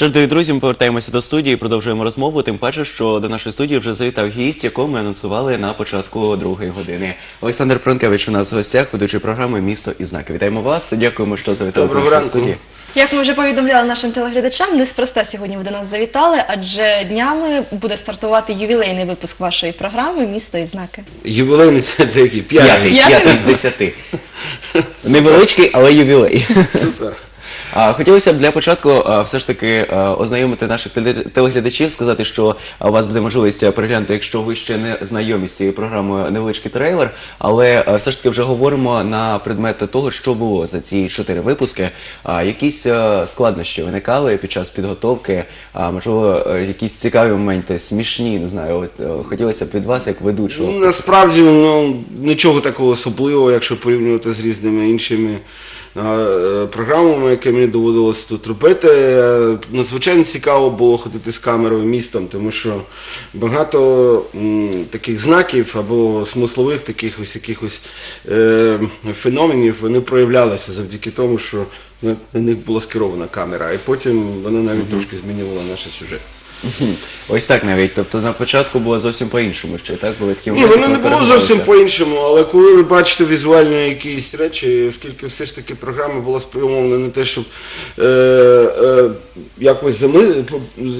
Що ж, дорогі друзі, ми повертаємося до студії, продовжуємо розмову. Тим паче, що до нашої студії вже завітав гість, якого ми анонсували на початку другої години. Олександр Пронкевич у нас в гостях, ведучий програми Місто і знаки. Вітаємо вас. Дякуємо, що завітали до Доброго нашої студії. Як ми вже повідомляли нашим телеглядачам, неспроста сьогодні ви до нас завітали, адже днями буде стартувати ювілейний випуск вашої програми Місто і знаки. Ювілейний це, це який? П'ятий п'ятий з десяти. Невеличкий, але ювілей. Супер. Хотілося б для початку все ж таки ознайомити наших теле- телеглядачів, сказати, що у вас буде можливість переглянути, якщо ви ще не знайомі з цією програмою, невеличкий трейлер. Але все ж таки вже говоримо на предмет того, що було за ці чотири випуски. А, якісь складнощі виникали під час підготовки, можливо, якісь цікаві моменти, смішні, не знаю. От, хотілося б від вас, як ведучого. Ну, насправді ну, нічого такого особливого, якщо порівнювати з різними іншими програмами, які мені доводилось тут робити. Е, Надзвичайно цікаво було ходити з камерою містом, тому що багато таких знаків або смислових таких ось якихось е, феноменів вони проявлялися завдяки тому, що на, них була скерована камера, і потім вона навіть трошки змінювала наш сюжет. Ось так навіть. Тобто на початку було зовсім по-іншому ще, так? Були такі Ні, воно не було зовсім по-іншому, але коли ви бачите візуально якісь речі, оскільки все ж таки програма була спрямована на те, щоб е, е, якось, зами,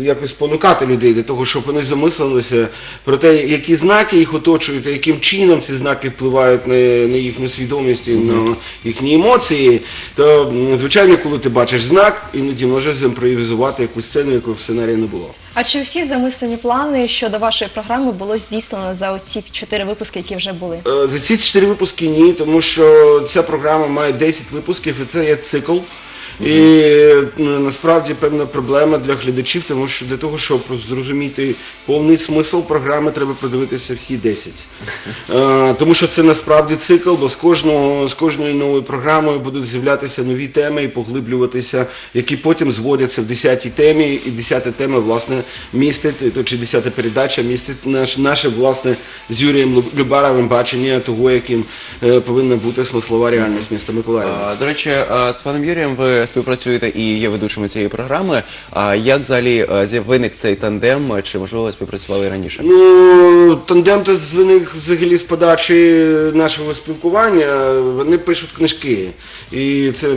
якось спонукати людей до того, щоб вони замислилися про те, які знаки їх оточують, і яким чином ці знаки впливають на, на їхню свідомість і на їхні емоції, то звичайно, коли ти бачиш знак, іноді можеш зімпровізувати якусь сцену, якої в сценарії не було. А чи всі замислені плани щодо вашої програми було здійснено за оці чотири випуски, які вже були? Е, За ці чотири випуски ні, тому що ця програма має 10 випусків і це є цикл. І ну, насправді певна проблема для глядачів, тому що для того, щоб зрозуміти повний смисл програми, треба подивитися всі 10. Е, Тому що це насправді цикл, бо з кожного з кожною новою програмою будуть з'являтися нові теми і поглиблюватися, які потім зводяться в 10-й темі, і 10-та тема власне містить, то чи 10-та передача містить наш, наше власне з Юрієм Лю- Любаровим бачення того, яким е, повинна бути смислова реальність міста Миколаєва. До речі, з паном Юрієм ви співпрацюєте і є ведучими цієї програми. А як взагалі а, виник цей тандем? Чи можливо співпрацювали раніше? Ну, тандем то виник взагалі з подачі нашого спілкування. Вони пишуть книжки. І це,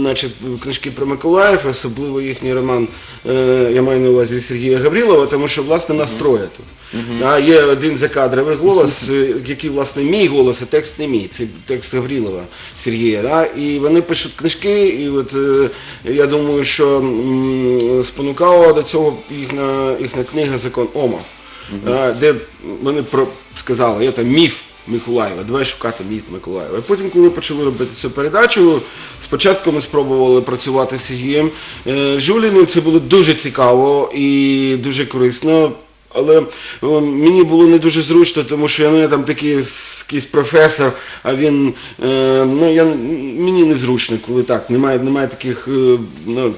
значить, книжки про Миколаїв, особливо їхній роман, е, я маю на увазі Сергія Гаврилова, тому що, власне, нас троє тут. А, є один закадровий голос, е, який, власне, мій голос, а текст не мій. Це текст Гаврилова Сергія. Да? І вони пишуть книжки, і от е, я думаю, що м, спонукала до цього їхня, їхня книга Закон Ома. А, де вони про сказали, є там міф Миколаєва, давай шукати міф Миколаєва. І потім, коли почали робити цю передачу, спочатку ми спробували працювати з Сергієм е, Жуліним, це було дуже цікаво і дуже корисно. Але е, мені було не дуже зручно, тому що я ну, я там такий якийсь професор, а він е, ну я мені незручно, коли так. Немає, немає таких е, ну,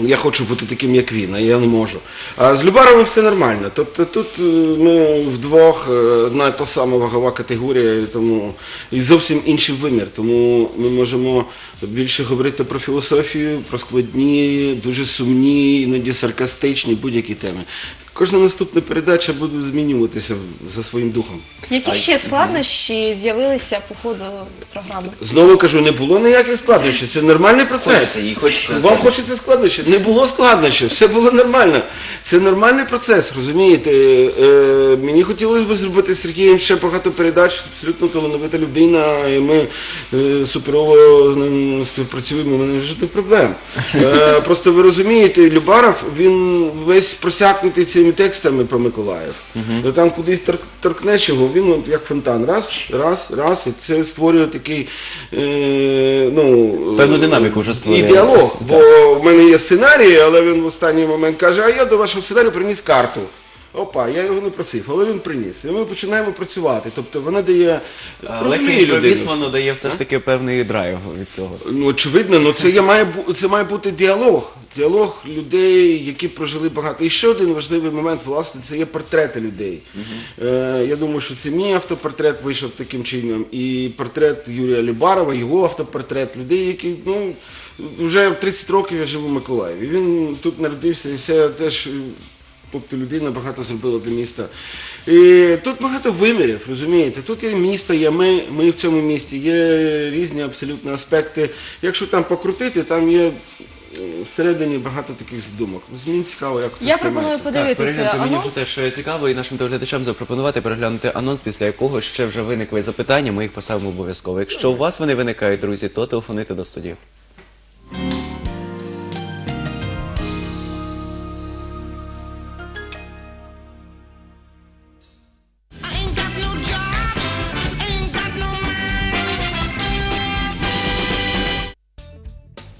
я хочу бути таким, як він, а я не можу. А з Любаровим все нормально. Тобто тут е, ми вдвох е, одна та сама вагова категорія, тому і зовсім інший вимір. Тому ми можемо більше говорити про філософію, про складні, дуже сумні, іноді саркастичні будь-які теми. Кожна наступна передача буде змінюватися за своїм духом. Які ще складнощі з'явилися по ходу програми? Знову кажу, не було ніяких складнощів. Це нормальний процес. Хочеться, їй хочеться Вам хочеться складнощів? Не було складнощів, все було нормально. Це нормальний процес, розумієте? Е, мені хотілося б зробити з Сергієм ще багато передач, абсолютно талановита людина, і ми е, суперово з ним співпрацюємо, у мене жодних проблем. Е, просто ви розумієте, Любаров, він весь просякнутий цими текстами про Миколаїв. Ну, Там кудись тор- торкнеш його, він як фонтан. Раз, раз, раз, і це створює такий е, ну, Певну динаміку вже створює. І діалог. Бо в мене є сценарій, але він в останній момент каже, а я до вашого сценарію приніс карту. Опа, я його не просив, але він приніс. І ми починаємо працювати. Тобто вона дає Е, розуміє Легкий імпровіз, воно дає все ж таки певний драйв від цього. Ну, очевидно, ну це є, має, бу- це має бути діалог. Діалог людей, які прожили багато. І ще один важливий момент, власне, це є портрети людей. Е, я думаю, що це мій автопортрет вийшов таким чином, і портрет Юрія Лібарова, його автопортрет людей, які ну, вже 30 років я живу в Миколаєві. Він тут народився і все теж. Е, Тобто людина багато зробила для міста. І тут багато вимірів, розумієте? Тут є місто, є ми, ми в цьому місті, є різні абсолютно аспекти. Якщо там покрутити, там є е, всередині багато таких задумок. Ну, Мені цікаво, як це Я пропоную сприймається. Так, подивитися мені анонс. вже теж цікаво і нашим телеглядачам запропонувати переглянути анонс, після якого ще вже виникли запитання, ми їх поставимо обов'язково. Якщо у вас вони виникають, друзі, то телефонуйте до студії.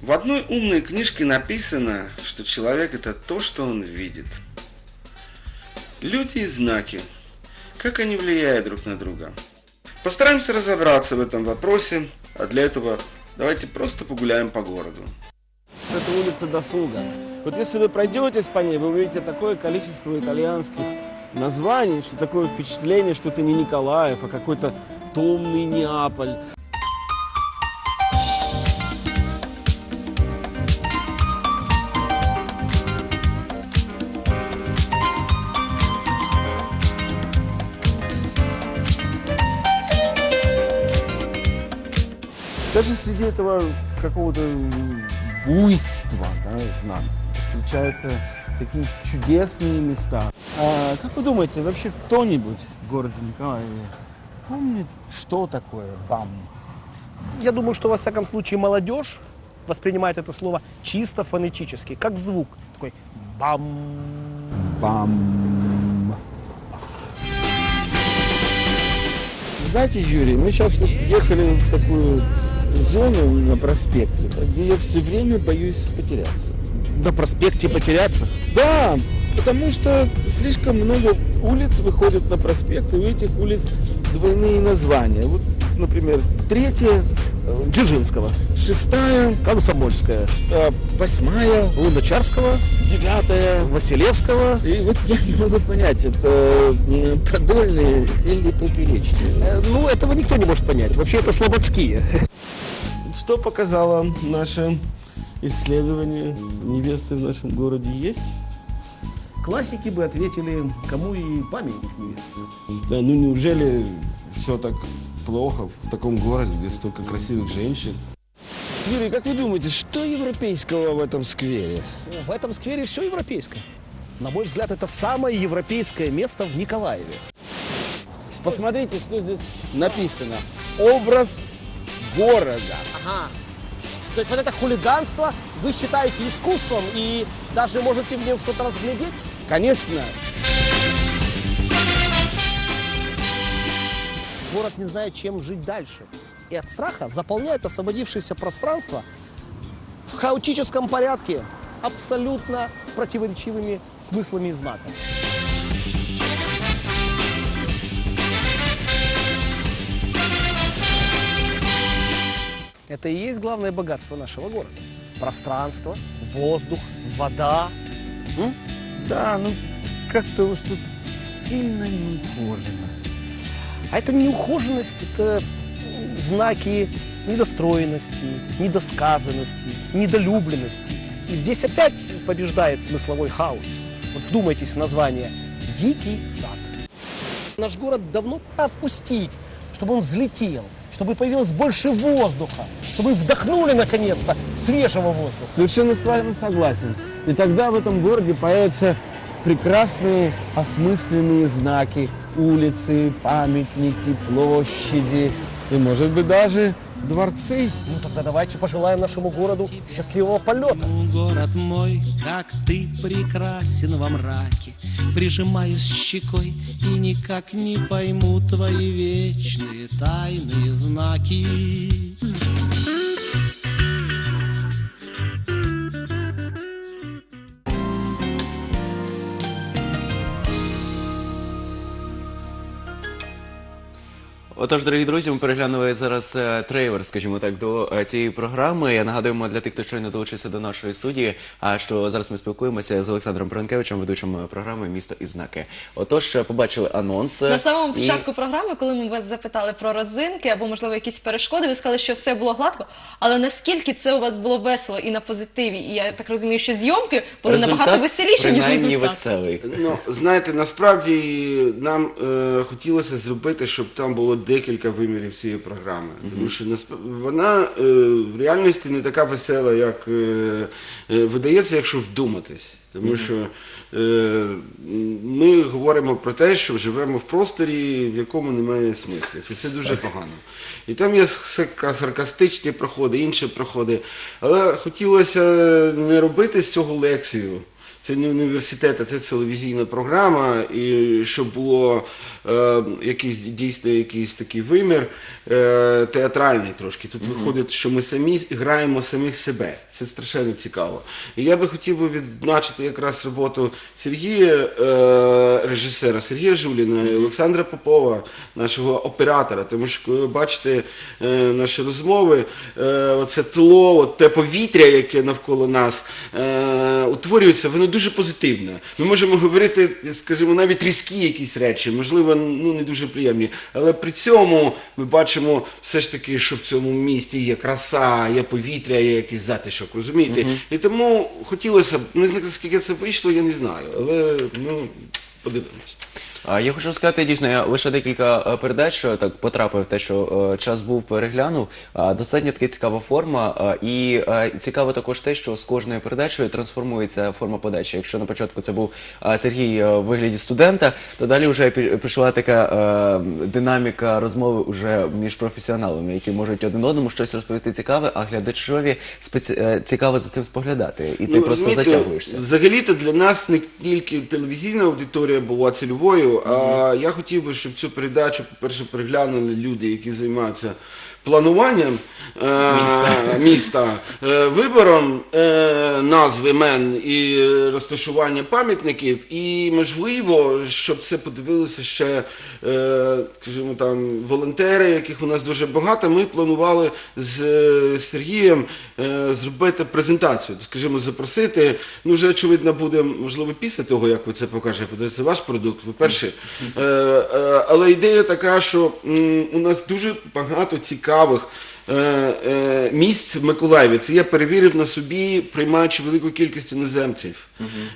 В одной умной книжке написано, что человек это то, что он видит. Люди и знаки. Как они влияют друг на друга? Постараемся разобраться в этом вопросе, а для этого давайте просто погуляем по городу. Это улица Досуга. Вот если вы пройдетесь по ней, вы увидите такое количество итальянских названий, что такое впечатление, что это не Николаев, а какой-то томный Неаполь. Даже среди этого какого-то буйства, да, знак, встречаются такие чудесные места. А, как вы думаете, вообще кто-нибудь в городе Николаеве помнит, что такое БАМ? Я думаю, что во всяком случае молодежь воспринимает это слово чисто фонетически, как звук. Такой бам. БАМ. Знаете, Юрий, мы сейчас ехали в такую зону на проспекте, где я все время боюсь потеряться. На проспекте потеряться? Да, потому что слишком много улиц выходит на проспект, и у этих улиц двойные названия. Вот, например, третья, э, Дзержинского, шестая, Комсомольская, э, восьмая, Луначарского, девятая. Василевского. И вот я не могу понять, это м, продольные или поперечные. Э, Ну, этого никто не может понять. Вообще это слободские. Что показало наше исследование? Невесты в нашем городе есть? Классики бы ответили, кому и памятник невесты. Да, ну неужели все так плохо в таком городе, где столько красивых женщин? Юрий, как вы думаете, что европейского в этом сквере? В этом сквере все европейское. На мой взгляд, это самое европейское место в Николаеве. Посмотрите, что здесь написано. Образ города. Ага. То есть вот это хулиганство вы считаете искусством и даже можете в нем что-то разглядеть? Конечно, Город не знает, чем жить дальше. И от страха заполняет освободившееся пространство в хаотическом порядке абсолютно противоречивыми смыслами и знаками. Это и есть главное богатство нашего города. Пространство, воздух, вода. М? да, ну как-то уж тут сильно не ухожено. А это неухоженность, это знаки недостроенности, недосказанности, недолюбленности. И здесь опять побеждает смысловой хаос. Вот вдумайтесь в название «Дикий сад». Наш город давно пора отпустить, чтобы он взлетел, чтобы появилось больше воздуха, чтобы вдохнули наконец-то свежего воздуха. Совершенно с вами согласен. И тогда в этом городе появятся прекрасные осмысленные знаки, улицы, памятники, площади и, может быть, даже дворцы. Ну тогда давайте пожелаем нашему городу счастливого полета. Город мой, как ты прекрасен во мраке Прижимаюсь щекой и никак не пойму Твои вечные тайные знаки Отож, дорогі друзі, ми переглянули зараз е, трейлер, скажімо так, до е, цієї програми. Я нагадуємо для тих, хто щойно долучився до нашої студії, а що зараз ми спілкуємося з Олександром Бронкевичем, ведучим е, програми Місто і знаки. Отож, е, побачили анонс. е, На самому і- початку програми, коли ми вас запитали про родзинки або можливо якісь перешкоди, ви сказали, що все було гладко. Але наскільки це у вас було весело і на позитиві? І я так розумію, що зйомки були набагато веселіші, ніж принаймні результат. веселий. Ну, знаєте, насправді нам е, хотілося зробити, щоб там було декілька вимірів цієї програми. Тому що вона е, в реальності не така весела, як е, е, видається, якщо вдуматись. Тому що е, ми говоримо про те, що живемо в просторі, в якому немає смислів. І це дуже погано. І там є саркастичні проходи, інші проходи. Але хотілося не робити з цього лекцію. Це не університет, а це телевізійна програма, і щоб було е, якийсь дійсно якийсь такий вимір е, театральний трошки. Тут виходить, що ми самі граємо самих себе. Це страшенно цікаво. І я би хотів би відзначити якраз роботу Сергія, е, режисера Сергія Жуліна і Олександра Попова, нашого оператора. Тому що коли ви бачите е, наші розмови, е, оце тло, те повітря, яке навколо нас утворюється, воно дуже позитивне. Ми можемо говорити, скажімо, навіть різкі якісь речі, можливо, ну не дуже приємні. Але при цьому ми бачимо все ж таки, що в цьому місті є краса, є повітря, є якийсь затишок, розумієте? І тому хотілося б, не знаю, скільки це вийшло, я не знаю, але ну подивимось. А я хочу сказати, дійсно, я лише декілька е, передач е, так потрапив те, що е, час був переглянув. А, Достатньо таки цікава форма, а, і е, цікаво також те, що з кожною передачею трансформується форма подачі. Якщо на початку це був а, Сергій е, в вигляді студента, то далі вже пі- пішла така е, динаміка розмови уже між професіоналами, які можуть один одному щось розповісти цікаве, а глядачові спеці... е, цікаво за цим споглядати. І ти Ну, просто розумієте, затягуєшся. Взагалі-то для нас не тільки телевізійна аудиторія була цільовою, я хотів би, щоб цю передачу, по-перше, приглянули люди, які займаються плануванням е, міста, е, вибором е, назви імен і розташування пам'ятників, і можливо, щоб це подивилися ще, е, скажімо там, волонтери, яких у нас дуже багато. Ми планували з Сергієм е, зробити презентацію, скажімо, запросити. Ну, вже очевидно буде, можливо, після того, як ви це покажете, подивиться ваш продукт, ви перший. Е, е, але ідея така, що м, у нас дуже багато цікавих. Е, е, Місць в Миколаєві. Це я перевірив на собі, приймаючи велику кількість іноземців.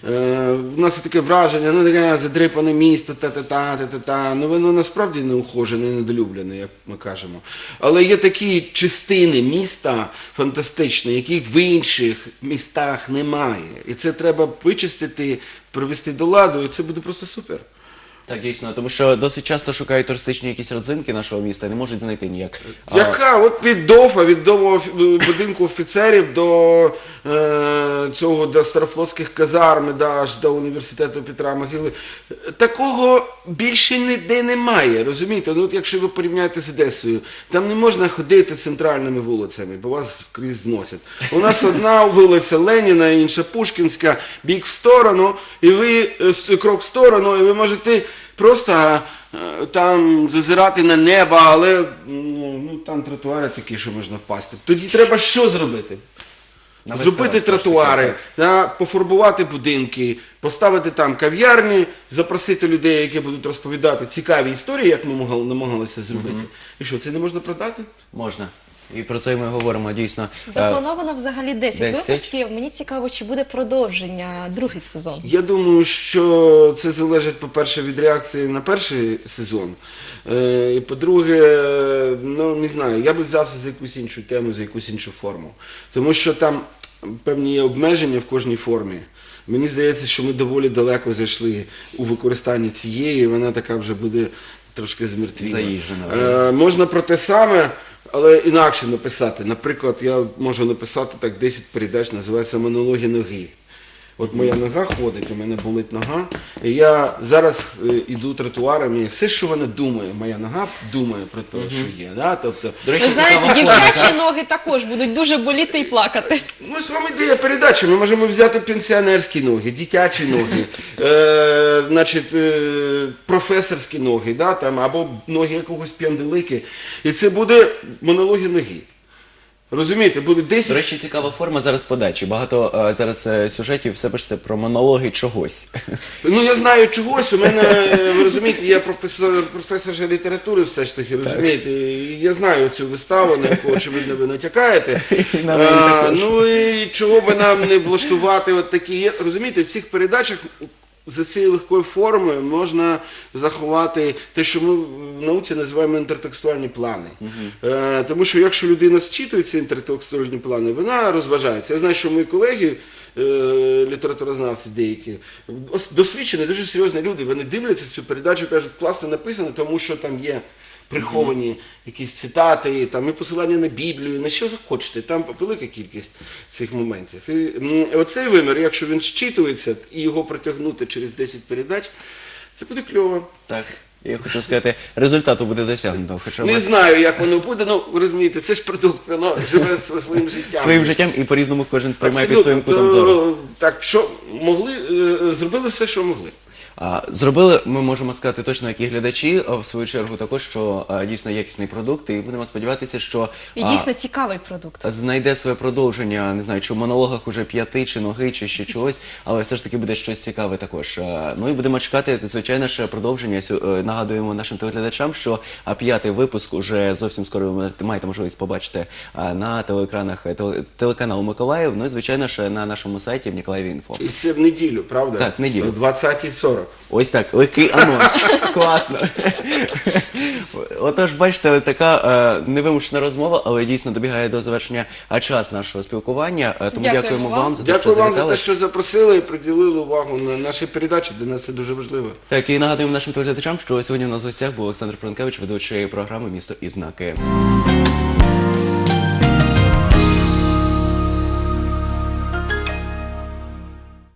Е, У нас є таке враження, ну таке задрипане місто, та-та-та, та-та-та. Ну воно насправді не ухожене, недолюблене, як ми кажемо. Але є такі частини міста фантастичні, яких в інших містах немає. І це треба вичистити, привести до ладу, і це буде просто супер. Так, дійсно, тому що досить часто шукають туристичні якісь родзинки нашого міста і не можуть знайти ніяк. А, Яка? От від ДОФа, від дому будинку офіцерів до е, цього до старофлотських казарм, да, аж до університету Петра Могили. Такого більше ніде немає. Розумієте? Ну, от якщо ви порівняєте з Одесою, там не можна ходити центральними вулицями, бо вас крізь зносять. У нас одна вулиця Леніна, інша Пушкінська, бік в сторону, і ви е, с- крок в сторону, і ви можете просто е, там зазирати на небо, але ну, там тротуари такі, що можна впасти. Тоді треба що зробити? Навести Зробити тротуари, да, пофарбувати будинки, поставити там кав'ярні, запросити людей, які будуть розповідати цікаві історії, як ми могли- намагалися зробити. І що, це не можна продати? Можна. І про це ми говоримо дійсно. Заплановано взагалі 10, 10. випусків. Мені цікаво, чи буде продовження другий сезон. Я думаю, що це залежить, по-перше, від реакції на перший сезон. Е, І по-друге, ну не знаю, я би взявся за якусь іншу тему, за якусь іншу форму. Тому що там певні є обмеження в кожній формі. Мені здається, що ми доволі далеко зайшли у використанні цієї, і вона така вже буде трошки змертвіла. Заїжджена. Е, можна про те саме, але інакше написати. Наприклад, я можу написати так 10 передач, називається Монологи ноги. От моя нога ходить, у мене болить нога. І я зараз е, іду тротуарами, і все, що вона думає, моя нога думає про те, що є. Да? Тобто, До речі, Ви знаєте, дівчачі ноги також будуть дуже боліти і плакати. Ну, з вами ідея передачі. Ми можемо взяти пенсіонерські ноги, дитячі ноги, е, значить, е, професорські ноги, да, там, або ноги якогось п'янделики. І це буде монологи ноги. Розумієте, буде 10 До речі, цікава форма зараз подачі. Багато е, зараз е, сюжетів все пишеться про монологи чогось. Ну я знаю чогось. У мене е, ви розумієте, я професор професор же літератури, все ж таки розумієте. і Я знаю цю виставу, на яку очевидно ви натякаєте. А, ну і чого би нам не влаштувати от такі є. Розумієте, в цих передачах. За цією легкою формою можна заховати те, що ми в науці називаємо інтертекстуальні плани. Е, тому що якщо людина зчитує ці інтертекстуальні плани, вона розважається. Я знаю, що мої колеги е, літературознавці деякі, досвідчені, дуже серйозні люди, вони дивляться цю передачу, кажуть, класно написано, тому що там є приховані якісь цитати, там і посилання на Біблію, на що захочете, там велика кількість цих моментів. І оцей вимір, якщо він зчитується і його протягнути через 10 передач, це буде кльово. Так. Я хочу сказати, результату буде досягнуто. Хоча Не знаю, як воно буде, ну розумієте, це ж продукт, воно живе своїм життям. своїм життям і по-різному кожен сприймає під своїм кутом зору. Так, що могли, е, зробили все, що могли. А, Зробили, ми можемо сказати точно, як і глядачі, а в свою чергу також, що а, дійсно якісний продукт, і будемо сподіватися, що І а, дійсно цікавий продукт. знайде своє продовження, не знаю, чи в монологах уже п'яти, чи ноги, чи ще чогось, але все ж таки буде щось цікаве також. Ну і будемо чекати, звичайно ж, продовження. Сю- е, Нагадуємо нашим телеглядачам, що а, п'ятий випуск уже зовсім скоро ви маєте- маєте можливість побачити а, на телеекранах е, теле- телеканалу Миколаїв. Ну і звичайно ж на нашому сайті в Ніколаєві Інфо. І це в неділю, правда? Так, в неділю. О 20.40. Ось так, легкий анонс. Класно. Отож, бачите, така е, невимушена розмова, але дійсно добігає до завершення а, час нашого спілкування. Е, тому Дякуємо дякуємо вам. вам за те, що Дякую вам за завітали. те, що запросили і приділили увагу на наші передачі. Для нас це дуже важливо. Так, і нагадуємо нашим телеглядачам, що сьогодні у нас в гостях був Олександр Пронкевич, ведучий програми Місто і знаки.